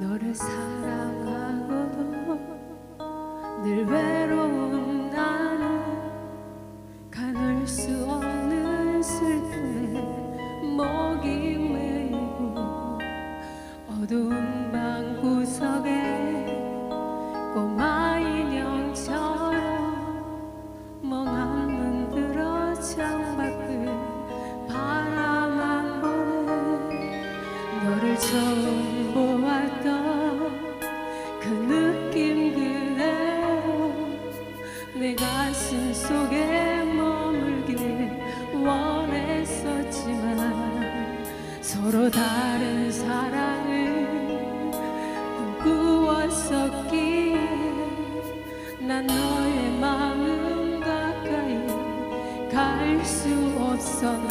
너를 사랑하고도 늘 외로운 나는 가눌 수 없는 슬픔에 목이 메이고 어두운 방 구석에 꼬마 인형처럼 멍한 눈 들어 창밖을 바라만 보는 너를 처음 다른 사랑을 꿈꾸었었기에 난 너의 마음 가까이 갈 수 없었네